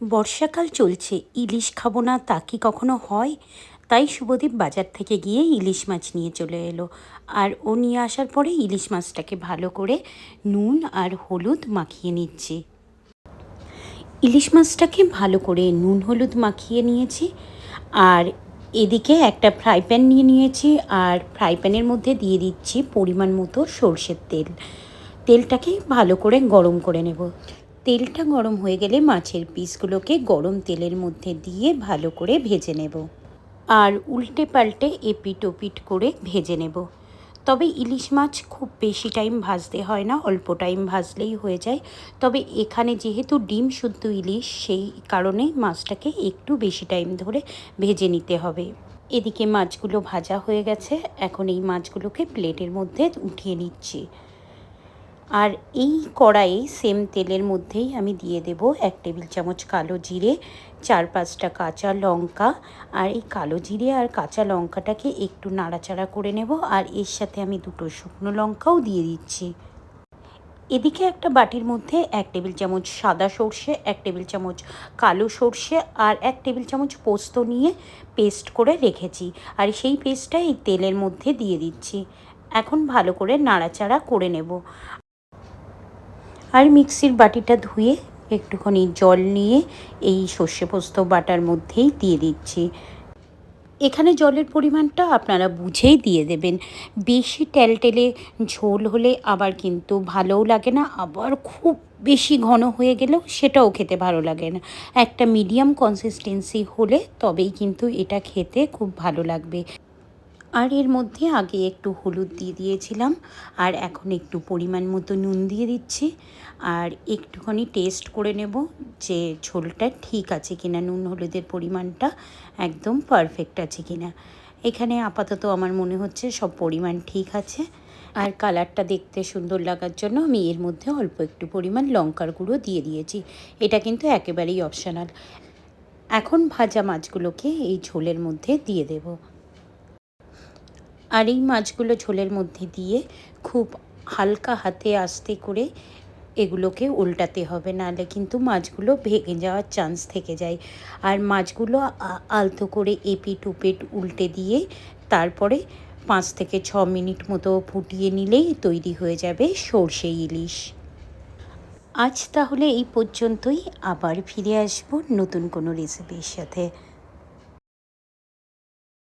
বর্ষাকাল চলছে, ইলিশ খাব না তা কি কখনো হয়? তাই শুভদীপ বাজার থেকে গিয়ে ইলিশ মাছ নিয়ে চলে এলো। আর ও নিয়ে আসার পরে ইলিশ মাছটাকে ভালো করে নুন আর হলুদ মাখিয়ে নিচ্ছি। ইলিশ মাছটাকে ভালো করে নুন হলুদ মাখিয়ে নিয়েছি আর এদিকে একটা ফ্রাই প্যান নিয়ে নিয়েছি আর ফ্রাই প্যানের মধ্যে দিয়ে দিচ্ছি পরিমাণ মতো সর্ষের তেল। তেলটাকে ভালো করে গরম করে নেব। তেলটা গরম হয়ে গেলে মাছের পিসগুলোকে গরম তেলের মধ্যে দিয়ে ভালো করে ভেজে নেব। আর উল্টে পাল্টে এপিট ওপিট করে ভেজে নেব। তবে ইলিশ মাছ খুব বেশি টাইম ভাজতে হয় না, অল্প টাইম ভাজলেই হয়ে যায়। তবে এখানে যেহেতু ডিম শুদ্ধ ইলিশ, সেই কারণে মাছটাকে একটু বেশি টাইম ধরে ভেজে নিতে হবে। এদিকে মাছগুলো ভাজা হয়ে গেছে। এখন এই মাছগুলোকে প্লেটের মধ্যে উঠিয়ে নিচ্ছি। আর এই কড়াইয়ে সেম তেলের মধ্যেই আমি দিয়ে দেব এক টেবিল চামচ কালো জিরে, চার পাঁচটা কাঁচা লঙ্কা। আর এই কালো জিরে আর কাঁচা লঙ্কাটাকে একটু নাড়াচাড়া করে নেব আর এর সাথে আমি দুটো শুকনো লঙ্কাও দিয়ে দিচ্ছি। এদিকে একটা বাটির মধ্যে এক টেবিল চামচ সাদা সর্ষে, এক টেবিল চামচ কালো সর্ষে আর এক টেবিল চামচ পোস্ত নিয়ে পেস্ট করে রেখেছি। আর সেই পেস্টটা এই তেলের মধ্যে দিয়ে দিচ্ছি। এখন ভালো করে নাড়াচাড়া করে নেব। আর মিক্সির বাটিটা ধুয়ে একটুখানি জল নিয়ে এই সর্ষে পোস্ত বাটার মধ্যেই দিয়ে দিচ্ছি। এখানে জলের পরিমাণটা আপনারা বুঝেই দিয়ে দেবেন। বেশি টেলটেলে ঝোল হলে আবার কিন্তু ভালোও লাগে না, আবার খুব বেশি ঘন হয়ে গেলেও সেটাও খেতে ভালো লাগে না। একটা মিডিয়াম কনসিস্টেন্সি হলে তবেই কিন্তু এটা খেতে খুব ভালো লাগবে। আর এর মধ্যে আগে একটু হলুদ দিয়ে দিয়েছিলাম, আর এখন একটু পরিমাণ মতো নুন দিয়ে দিচ্ছি। আর একটুখানি টেস্ট করে নেব যে ঝোলটা ঠিক আছে কিনা, নুন হলুদের পরিমাণটা একদম পারফেক্ট আছে কিনা। এখানে আপাতত আমার মনে হচ্ছে সব পরিমাণ ঠিক আছে। আর কালারটা দেখতে সুন্দর লাগার জন্য আমি এর মধ্যে অল্প একটু পরিমাণ লঙ্কার গুঁড়ো দিয়ে দিয়েছি। এটা কিন্তু একেবারেই অপশনাল এখন ভাজা মাছগুলোকে এই ঝোলের মধ্যে দিয়ে দেবো। আর এই মাছগুলো ঝোলের মধ্যে দিয়ে খুব হালকা হাতে আস্তে করে এগুলোকে উল্টাতে হবে, নাহলে কিন্তু মাছগুলো ভেঙে যাওয়ার চান্স থেকে যায়। আর মাছগুলো আলতো করে এপিট উপিট উল্টে দিয়ে তারপরে পাঁচ থেকে ছ মিনিট মতো ফুটিয়ে নিলেই তৈরি হয়ে যাবে সর্ষে ইলিশ। আজ তাহলে এই পর্যন্তই, আবার ফিরে আসব নতুন কোনো রেসিপির সাথে।